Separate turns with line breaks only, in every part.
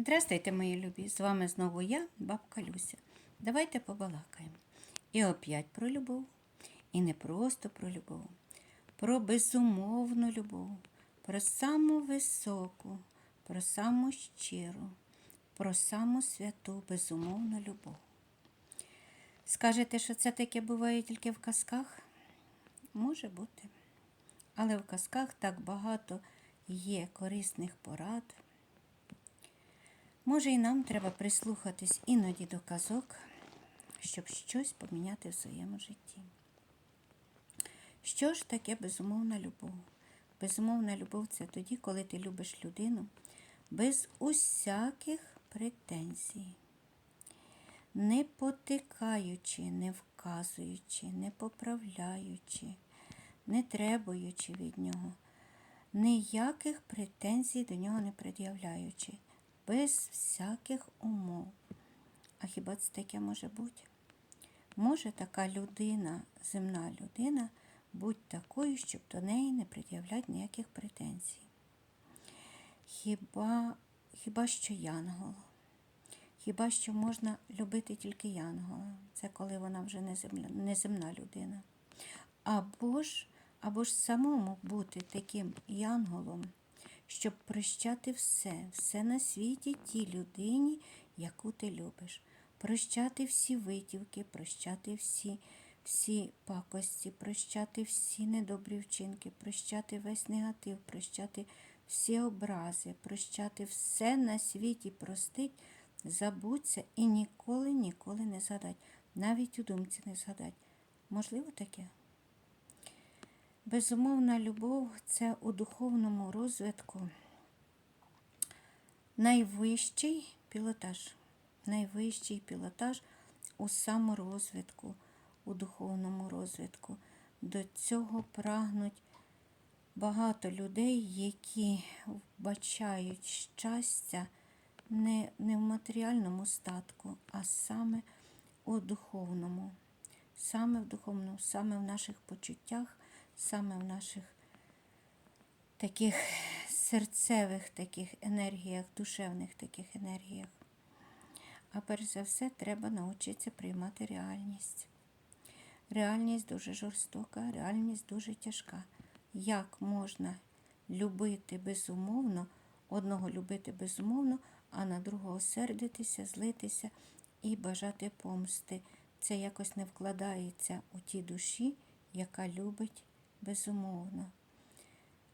Здрастуйте, мої любі! З вами знову я, бабка Люся. Давайте побалакаємо. І опять про любов. І не просто про любов, про безумовну любов, про саму високу, про саму щиру, про саму святу безумовну любов. Скажете, що це таке буває тільки в казках? Може бути. Але в казках так багато є корисних порад. Може, і нам треба прислухатись іноді до казок, щоб щось поміняти в своєму житті. Що ж таке безумовна любов? Безумовна любов це тоді, коли ти любиш людину без усяких претензій, не потикаючи, не вказуючи, не поправляючи, не требуючи від нього, ніяких претензій до нього не пред'являючи, без всяких умов. А хіба це таке може бути? Може така людина, земна людина, бути такою, щоб до неї не пред'являти ніяких претензій. Хіба, хіба що янгол? Хіба що можна любити тільки янгола? Це коли вона вже не земля, не земна людина. Або ж, або ж самому бути таким янголом, щоб прощати все, все на світі тій людині, яку ти любиш. Прощати всі витівки, прощати всі, всі пакості, прощати всі недобрі вчинки, прощати весь негатив, прощати всі образи, прощати все на світі, простить, забуться і ніколи, ніколи не згадать. Навіть у думці не згадать. Можливо таке? Безумовна любов це у духовному розвитку найвищий пілотаж. Найвищий пілотаж у саморозвитку, у духовному розвитку. До цього прагнуть багато людей, які вбачають щастя не, не в матеріальному статку, а саме у духовному. Саме в духовному, саме в наших почуттях, саме в наших таких серцевих таких енергіях, душевних таких енергіях. А перш за все, треба навчитися приймати реальність. Реальність дуже жорстока, реальність дуже тяжка. Як можна любити безумовно, одного любити безумовно, а на другого сердитися, злитися і бажати помсти? Це якось не вкладається у ті душі, яка любить безумовно.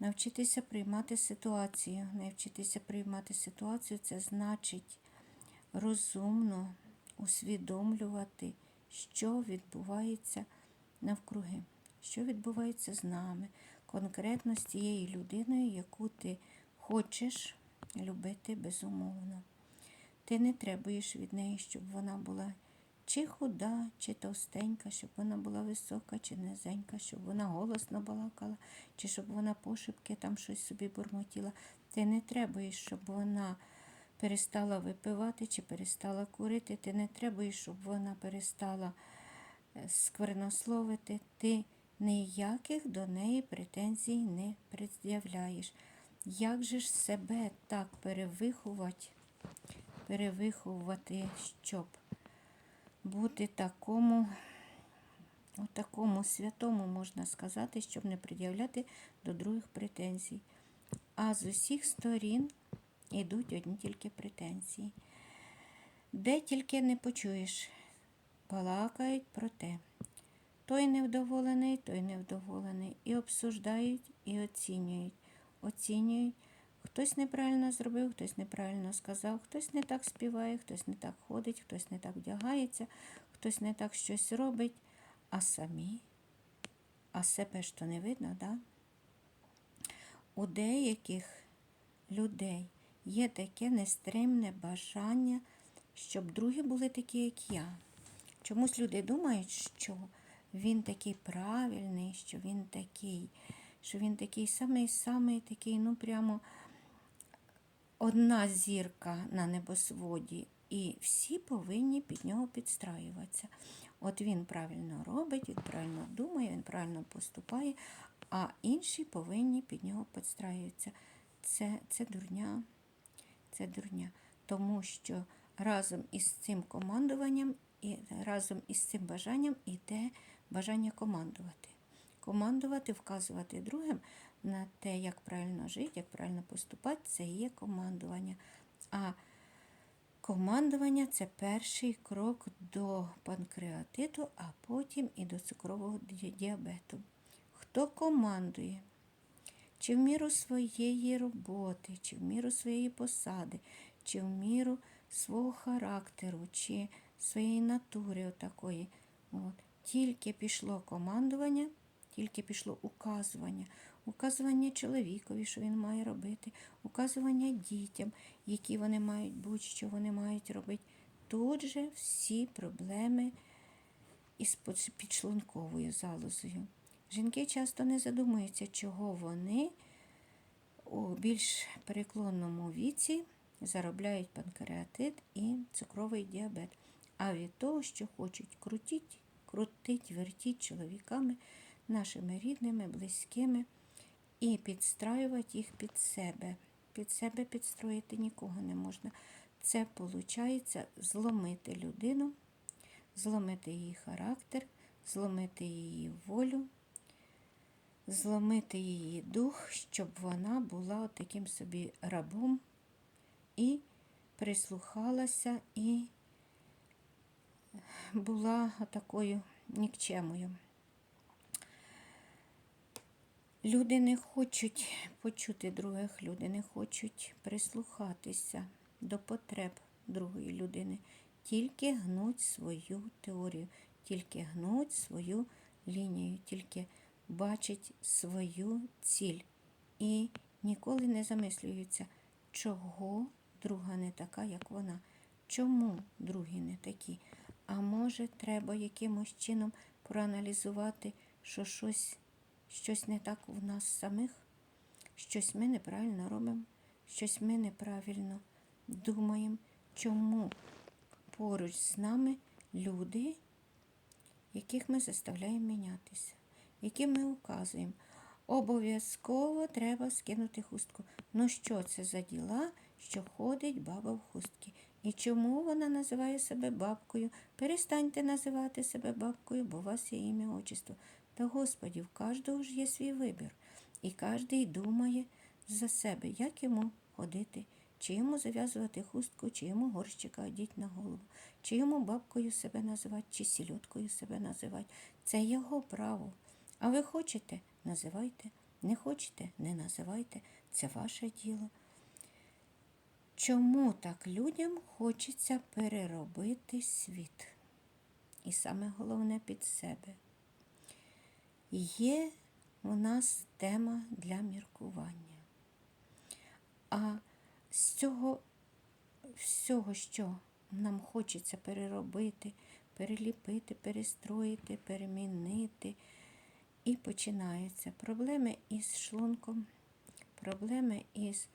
Навчитися приймати ситуацію. Навчитися приймати ситуацію це значить розумно усвідомлювати, що відбувається навкруги, що відбувається з нами, конкретно з тією людиною, яку ти хочеш любити безумовно. Ти не требуєш від неї, щоб вона була чи худа, чи товстенька, щоб вона була висока, чи низенька, щоб вона голосно балакала, чи щоб вона пошепки там щось собі бурмотіла. Ти не требуєш, щоб вона перестала випивати чи перестала курити. Ти не требуєш, щоб вона перестала е, сквернословити. Ти ніяких до неї претензій не пред'являєш. Як же ж себе так перевиховати, перевиховувати, щоб бути такому, такому святому, можна сказати, щоб не пред'являти до других претензій. А з усіх сторін йдуть одні тільки претензії. Де тільки не почуєш, балакають про те. Той невдоволений, той невдоволений. І обсуждають, і оцінюють. Оцінюють. Хтось неправильно зробив, хтось неправильно сказав, хтось не так співає, хтось не так ходить, хтось не так вдягається, хтось не так щось робить, а самі, а себе ж то не видно, да? У деяких людей є таке нестримне бажання, щоб другі були такі, як я. Чомусь люди думають, що він такий правильний, що він такий, що він такий самий-самий такий, ну прямо одна зірка на небосводі, і всі повинні під нього підстраюватися. От він правильно робить, він правильно думає, він правильно поступає, а інші повинні під нього підстраюватися. Це, це дурня. Це дурня. тому що разом із цим командуванням і разом із цим бажанням іде бажання командувати. Командувати, вказувати другим на те, як правильно жити, як правильно поступати, це є командування. А командування це перший крок до панкреатиту, а потім і до цукрового діабету. Хто командує? Чи в міру своєї роботи, чи в міру своєї посади, чи в міру свого характеру, чи своєї натури отакої. От. Тільки пішло командування, тільки пішло указування. Указування чоловікові, що він має робити, указування дітям, які вони мають бути, що вони мають робити. Тут же всі проблеми із підшлунковою залозою. Жінки часто не задумуються, чого вони у більш переклонному віці заробляють панкреатит і цукровий діабет. А від того, що хочуть крутіть, крутить, вертіть чоловіками, нашими рідними, близькими і підстраювати їх під себе. Під себе підстроїти нікого не можна. Це виходить зломити людину, зломити її характер, зломити її волю, зломити її дух, щоб вона була таким собі рабом і прислухалася і була такою нікчемою. Люди не хочуть почути других, люди не хочуть прислухатися до потреб другої людини, тільки гнуть свою теорію, тільки гнуть свою лінію, тільки бачать свою ціль і ніколи не замислюються, чого друга не така, як вона, чому другі не такі. А може, треба якимось чином проаналізувати, що щось, щось не так в нас самих, щось ми неправильно робимо, щось ми неправильно думаємо, чому поруч з нами люди, яких ми заставляємо мінятися, яким ми указуємо. Обов'язково треба скинути хустку. Ну що це за діла, що ходить баба в хустці? І чому вона називає себе бабкою? Перестаньте називати себе бабкою, бо у вас є ім'я отчество. Та Господі, в кожного ж є свій вибір. І кожен думає за себе, як йому ходити, чи йому зав'язувати хустку, чи йому горщика одіть на голову, чи йому бабкою себе називати, чи сільоткою себе називати. Це його право. А ви хочете, називайте. Не хочете, не називайте. Це ваше діло. Чому так людям хочеться переробити світ? І саме головне під себе. Є у нас тема для міркування. А з цього всього, що нам хочеться переробити, переліпити, перестроїти, перемінити, і починаються проблеми із шлунком, проблеми із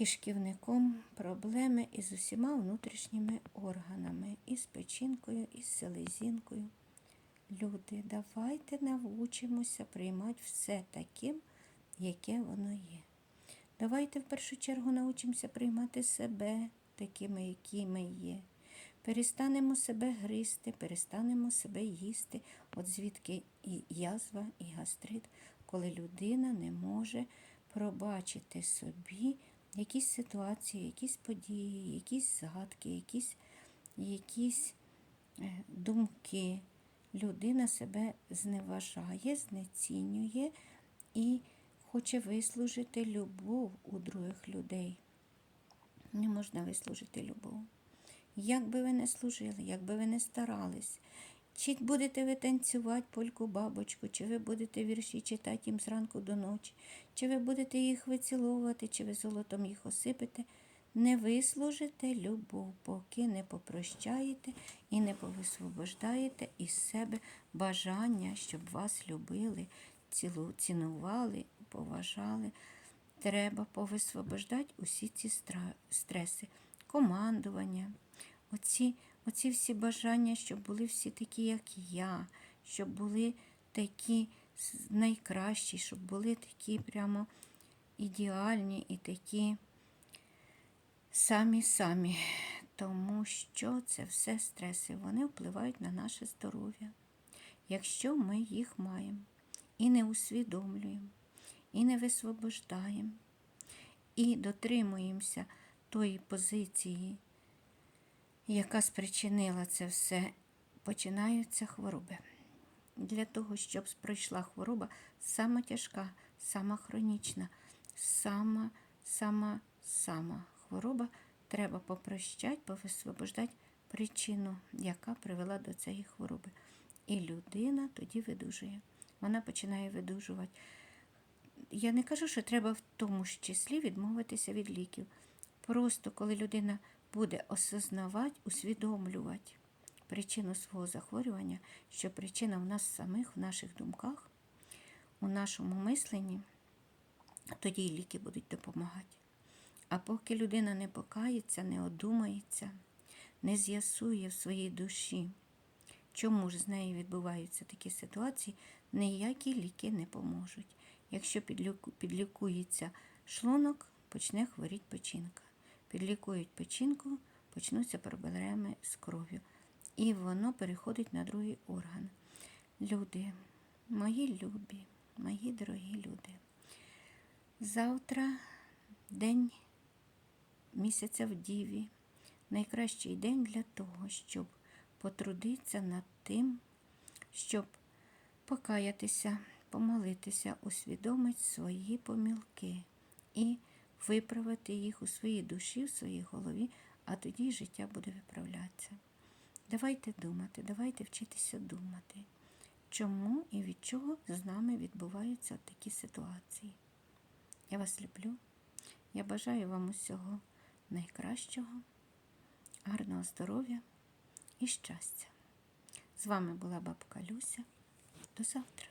кишківником, проблеми із усіма внутрішніми органами, із печінкою, із селезінкою. Люди, давайте навчимося приймати все таким, яке воно є. Давайте в першу чергу навчимося приймати себе такими, які ми є. Перестанемо себе гризти, перестанемо себе їсти, от звідки і язва, і гастрит, коли людина не може пробачити собі якісь ситуації, якісь події, якісь згадки, якісь, якісь е, думки. Людина себе зневажає, знецінює і хоче вислужити любов у других людей. Не можна вислужити любов. Як би ви не служили, як би ви не старались, чи будете ви танцювати польку бабочку, чи ви будете вірші читати їм зранку до ночі, чи ви будете їх виціловувати, чи ви золотом їх осипете, не вислужите любов, поки не попрощаєте і не повисвобождаєте із себе бажання, щоб вас любили, цінували, поважали. Треба повисвобождати усі ці стреси, командування, оці, оці всі бажання, щоб були всі такі, як я, щоб були такі найкращі, щоб були такі прямо ідеальні і такі самі-самі, тому що це все стреси, вони впливають на наше здоров'я. Якщо ми їх маємо і не усвідомлюємо, і не висвобождаємо, і дотримуємося тої позиції, яка спричинила це все, починаються хвороби. Для того, щоб пройшла хвороба, сама тяжка, сама хронічна, сама, сама, сама хвороба, треба попрощати, повисвобождати причину, яка привела до цієї хвороби. І людина тоді видужує. Вона починає видужувати. Я не кажу, що треба в тому ж числі відмовитися від ліків. Просто коли людина буде осознавати, усвідомлювати причину свого захворювання, що причина в нас самих, в наших думках, у нашому мисленні, тоді і ліки будуть допомагати. А поки людина не покається, не одумається, не з'ясує в своїй душі, чому ж з нею відбуваються такі ситуації, ніякі ліки не поможуть. Якщо підлікується шлунок, почне хворіти печінка. Підлікують печінку, почнуться проблеми з кров'ю. І воно переходить на другий орган. Люди, мої любі, мої дорогі люди. Завтра день місяця в Діві. Найкращий день для того, щоб потрудитися над тим, щоб покаятися, помолитися, усвідомити свої помилки і виправити їх у своїй душі, в своїй голові, а тоді життя буде виправлятися. Давайте думати, давайте вчитися думати, чому і від чого з нами відбуваються такі ситуації. Я вас люблю. Я бажаю вам усього найкращого, гарного здоров'я і щастя. З вами була бабка Люся. До завтра.